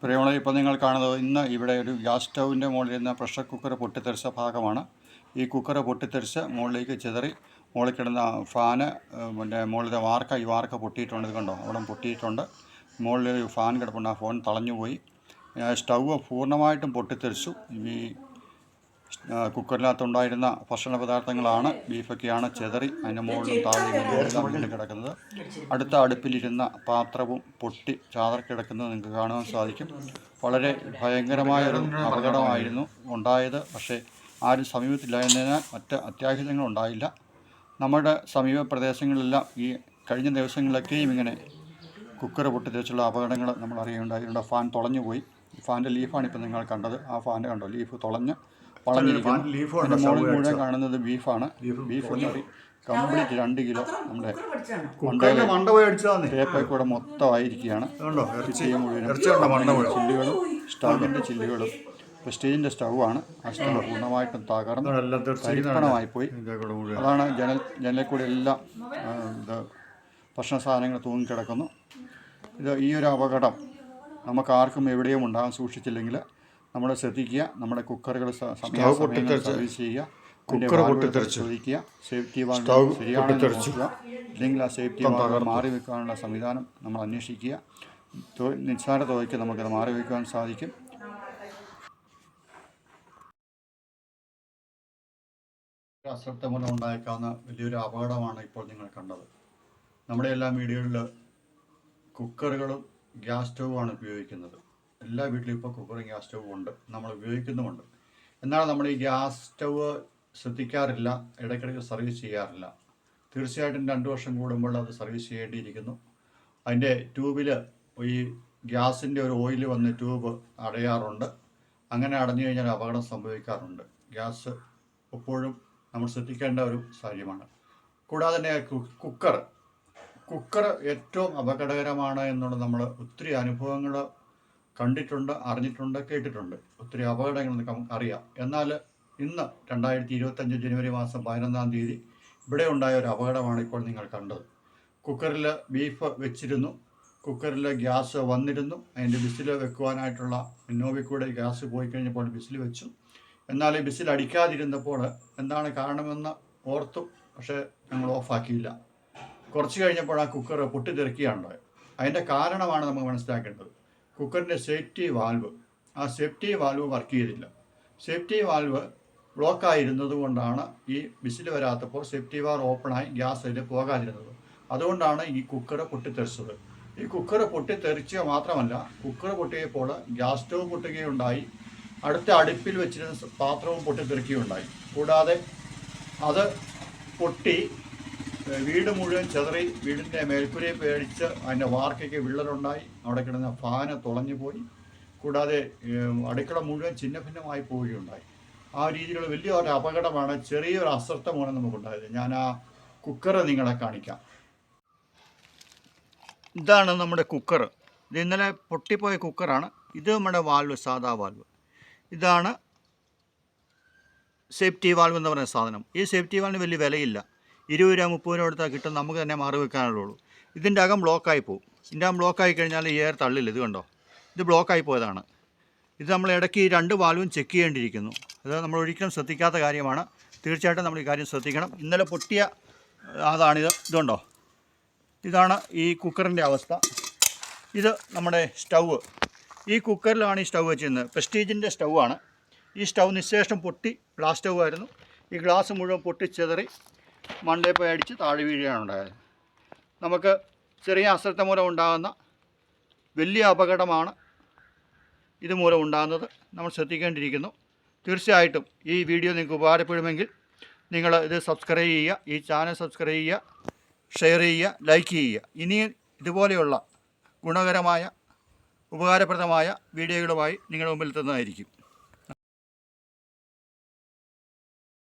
പ്രിയമുള്ള ഇപ്പോൾ നിങ്ങൾ കാണുന്നത് ഇന്ന് ഇവിടെ ഒരു ഗ്യാസ് സ്റ്റൗവിന്റെ മുകളിൽ നിന്ന് പ്രഷർ കുക്കർ പൊട്ടിത്തെറിച്ച ഭാഗമാണ്. ഈ കുക്കർ പൊട്ടിത്തെറിച്ച് മുകളിലേക്ക് ചിതറി മുകളിൽ കിടന്ന ഫാന് പിന്നെ മുകളിലത്തെ വാർക്ക ഈ വാർക്ക പൊട്ടിയിട്ടുണ്ട് കണ്ടോ? അവിടെ പൊട്ടിയിട്ടുണ്ട്. മുകളിൽ ഫാൻ കിടപ്പുണ്ട്. ആ ഫോൺ തളഞ്ഞു പോയി സ്റ്റൗവ് പൂർണമായിട്ടും പൊട്ടിത്തെറിച്ചു. ഈ കുക്കറിനകത്തുണ്ടായിരുന്ന ഭക്ഷണ പദാർത്ഥങ്ങളാണ്. ബീഫൊക്കെയാണ് ചെതറി അതിന്റെ മുകളിലും താഴെയും കിടക്കുന്നത്. അടുത്ത അടുപ്പിലിരുന്ന പാത്രവും പൊട്ടി ചാതർ കിടക്കുന്നത് നിങ്ങൾക്ക് കാണുവാൻ സാധിക്കും. വളരെ ഭയങ്കരമായൊരു അപകടമായിരുന്നു ഉണ്ടായത്. പക്ഷേ ആരും സമീപത്തില്ല എന്നതിനാൽ മറ്റ് അത്യാഹിതങ്ങൾ ഉണ്ടായില്ല. നമ്മുടെ സമീപ പ്രദേശങ്ങളിലെല്ലാം ഈ കഴിഞ്ഞ ദിവസങ്ങളിലൊക്കെയും ഇങ്ങനെ കുക്കർ പൊട്ടിത്തെറിച്ചുള്ള അപകടങ്ങൾ നമ്മൾ അറിയുന്നുണ്ടായിരുന്നു ഫാൻ തുളഞ്ഞു പോയി ഫാന്റെ ലീഫാണ് ഇപ്പോൾ നിങ്ങൾ കണ്ടത്. ആ ഫാന്റെ കണ്ടോ? ലീഫ് തുളഞ്ഞ് വളഞ്ഞിരിക്കുന്നു മുകളിൽ മുഴുവൻ കാണുന്നത് ബീഫാണ് ബീഫ് കംപ്ലീറ്റ് രണ്ട് കിലോ നമ്മുടെ ടേപ്പൊക്കെ കൂടെ മൊത്തമായിരിക്കുകയാണ് ഇറച്ചി? മുഴുവനും. ചില്ലുകളും സ്റ്റൗവിന്റെ ചില്ലുകളും പ്രസ്റ്റീജിന്റെ സ്റ്റൗവാണ് ആ സ്റ്റൗ പൂർണമായിട്ടും തകർന്ന് തരിപ്പണമായി പോയി. അതാണ് ജനൽ ജനലിൽ കൂടെ എല്ലാം ഇത് ഭക്ഷണ സാധനങ്ങൾ തൂങ്ങിക്കിടക്കുന്നു ഇത് ഈ ഒരു അപകടം നമുക്ക് ആർക്കും എവിടെയും ഉണ്ടാകാൻ സൂക്ഷിച്ചില്ലെങ്കിൽ നമ്മൾ ശ്രദ്ധിക്കുക നമ്മുടെ കുക്കറുകൾ സർവീസ് ചെയ്യുക കുക്കർ പൊട്ടിത്തെറിച്ചു. സേഫ്റ്റി വാൽവ് സ്റ്റൗ ശരിയാണെന്ന് നോക്കുക ഇല്ലെങ്കിൽ ആ സേഫ്റ്റി വാൽവ് മാറി വെക്കാനുള്ള സംവിധാനം നമ്മൾ അന്വേഷിക്കുക. നിസ്സാര തുകയ്ക്ക് നമുക്കത് മാറി വയ്ക്കുവാൻ സാധിക്കും. അശ്രദ്ധ മൂലം ഉണ്ടായേക്കാവുന്ന വലിയൊരു അപകടമാണ് ഇപ്പോൾ നിങ്ങൾ കണ്ടത്. നമ്മുടെ എല്ലാ വീടുകളിൽ കുക്കറുകളും ഗ്യാസ് സ്റ്റൗവാണ് ഉപയോഗിക്കുന്നത്. എല്ലാ വീട്ടിലും ഇപ്പോൾ കുക്കറും ഗ്യാസ് സ്റ്റൗവും ഉണ്ട്. നമ്മൾ ഉപയോഗിക്കുന്നുമുണ്ട്. എന്നാൽ നമ്മൾ ഈ ഗ്യാസ് സ്റ്റവ് ശ്രദ്ധിക്കാറില്ല. ഇടയ്ക്കിടയ്ക്ക് സർവീസ് ചെയ്യാറില്ല. തീർച്ചയായിട്ടും രണ്ട് വർഷം കൂടുമ്പോൾ അത് സർവീസ് ചെയ്യേണ്ടിയിരിക്കുന്നു. അതിന്റെ ട്യൂബിൽ ഈ ഗ്യാസിന്റെ ഒരു ഓയിൽ വന്ന് ട്യൂബ് അടയാറുണ്ട്. അങ്ങനെ അടഞ്ഞു കഴിഞ്ഞാൽ അപകടം സംഭവിക്കാറുണ്ട്. ഗ്യാസ് എപ്പോഴും നമ്മൾ ശ്രദ്ധിക്കേണ്ട ഒരു കാര്യമാണ് കൂടാതെ തന്നെ കുക്കർ കുക്കർ ഏറ്റവും അപകടകരമാണ് എന്നുള്ള നമ്മൾ ഒത്തിരി അനുഭവങ്ങൾ കണ്ടിട്ടുണ്ട് അറിഞ്ഞിട്ടുണ്ട് കേട്ടിട്ടുണ്ട്. ഒത്തിരി അപകടങ്ങൾ നമുക്ക് അറിയാം. എന്നാൽ ഇന്ന് രണ്ടായിരത്തി ഇരുപത്തഞ്ച് ജനുവരി മാസം പതിനൊന്നാം തീയതി ഇവിടെ ഉണ്ടായ ഒരു അപകടമാണ് ഇപ്പോൾ നിങ്ങൾ കണ്ടത്. കുക്കറിൽ ബീഫ് വെച്ചിരുന്നു. കുക്കറിൽ ഗ്യാസ് വന്നിരുന്നു. അതിന്റെ ബിസിൽ വെക്കുവാനായിട്ടുള്ള നോവിക്കൂടെ കൂടെ ഗ്യാസ് പോയി കഴിഞ്ഞപ്പോൾ ബിസിൽ വെച്ചു. എന്നാൽ ഈ ബിസിൽ അടിക്കാതിരുന്നപ്പോൾ എന്താണ് കാരണമെന്ന് ഓർത്തു. പക്ഷേ ഞങ്ങൾ ഓഫാക്കിയില്ല. കുറച്ച് കഴിഞ്ഞപ്പോൾ ആ കുക്കർ പൊട്ടിത്തെറിക്കുകയാണ് അതിന്റെ കാരണമാണ് നമുക്ക് മനസ്സിലാക്കേണ്ടത്. കുക്കറിന്റെ സേഫ്റ്റി വാൽവ്. ആ സേഫ്റ്റി വാൽവ് വർക്ക് ചെയ്തില്ല. സേഫ്റ്റി വാൽവ് ബ്ലോക്കായിരുന്നത് കൊണ്ടാണ് ഈ വിസിൽ വരാത്തപ്പോൾ സേഫ്റ്റി വാർ ഓപ്പണായി ഗ്യാസ് അതിൽ പോകാതിരുന്നത്. അതുകൊണ്ടാണ് ഈ കുക്കർ പൊട്ടിത്തെറിച്ചത്. ഈ കുക്കർ പൊട്ടിത്തെറിച്ചുക മാത്രമല്ല കുക്കർ പൊട്ടിയപ്പോൾ ഗ്യാസ് സ്റ്റവ് പൊട്ടുകയുണ്ടായി. അടുത്ത അടുപ്പിൽ വെച്ചിരുന്ന പാത്രവും പൊട്ടിത്തെറിക്കുകയുണ്ടായി. കൂടാതെ അത് പൊട്ടി വീട് മുഴുവൻ ചെതറി വീടിന്റെ മേൽക്കുരയെ പേടിച്ച് അതിന്റെ വാർക്കയ്ക്ക് വിള്ളലുണ്ടായി. അവിടെ കിടന്ന ഫാന് തുളഞ്ഞു പോയി. കൂടാതെ അടുക്കള മുഴുവൻ ഛിന്ന ഭിന്നമായി പോവുകയുണ്ടായി. ആ രീതിയിലുള്ള വലിയ ഒരു അപകടമാണ് ചെറിയൊരു അശ്രദ്ധമാണ് നമുക്കുണ്ടായത്. ഞാൻ ആ കുക്കറ് നിങ്ങളെ കാണിക്കാം. ഇതാണ് നമ്മുടെ കുക്കർ ഇത് ഇന്നലെ പൊട്ടിപ്പോയ കുക്കറാണ്. ഇത് നമ്മുടെ വാൽവ് സാധാ വാൽവ്. ഇതാണ് സേഫ്റ്റി വാൽവ് എന്ന് പറയുന്ന സാധനം. ഈ സേഫ്റ്റി വാൽവിന് വലിയ വിലയില്ല. ഇരുപത് രൂപ മുപ്പത് രൂപ കൊടുത്താൽ കിട്ടും നമുക്ക് തന്നെ മാറി വെക്കാനുള്ളൂ. ഇതിന്റെ അകം ബ്ലോക്കായി പോകും ഇതിന്റെ അകം ബ്ലോക്കായി കഴിഞ്ഞാൽ ഈ എയർ തള്ളില്ല ഇത് കണ്ടോ? ഇത് ബ്ലോക്കായി പോയതാണ്. ഇത് നമ്മൾ ഇടയ്ക്ക് ഈ രണ്ട് വാൽവും ചെക്ക് ചെയ്യേണ്ടിയിരിക്കുന്നു. അത് നമ്മൾ ഒരിക്കലും ശ്രദ്ധിക്കാത്ത കാര്യമാണ്. തീർച്ചയായിട്ടും നമ്മൾ ഈ കാര്യം ശ്രദ്ധിക്കണം. ഇന്നലെ പൊട്ടിയ അതാണിത് ഇതുണ്ടോ? ഇതാണ് ഈ കുക്കറിന്റെ അവസ്ഥ. ഇത് നമ്മുടെ സ്റ്റൗവ്. ഈ കുക്കറിലാണ് ഈ സ്റ്റൗ വെച്ചിരുന്നത്. പ്രസ്റ്റീജിന്റെ സ്റ്റൗ ആണ് ഈ സ്റ്റൗ നിശേഷം പൊട്ടി ഗ്ലാസ് സ്റ്റൗ ആയിരുന്നു ഈ ഗ്ലാസ് മുഴുവൻ പൊട്ടിച്ചെതറി മണ്ടേ പോയി അടിച്ച് താഴെ വീഴുകയാണ് ഉണ്ടായത്. നമുക്ക് ചെറിയ അശ്രദ്ധ മൂലം ഉണ്ടാകുന്ന വലിയ അപകടമാണ് ഇതുമൂലം ഉണ്ടാകുന്നത്. നമ്മൾ ശ്രദ്ധിക്കേണ്ടിയിരിക്കുന്നു. തീർച്ചയായിട്ടും ഈ വീഡിയോ നിങ്ങൾക്ക് ഉപകാരപ്പെടുമെങ്കിൽ നിങ്ങൾ ഇത് സബ്സ്ക്രൈബ് ചെയ്യുക ഈ ചാനൽ സബ്സ്ക്രൈബ് ചെയ്യുക ഷെയർ ചെയ്യുക ലൈക്ക് ചെയ്യുക. ഇനിയും ഇതുപോലെയുള്ള ഗുണകരമായ ഉപകാരപ്രദമായ വീഡിയോകളുമായി നിങ്ങളുടെ മുമ്പിൽ എത്തുന്നതായിരിക്കും.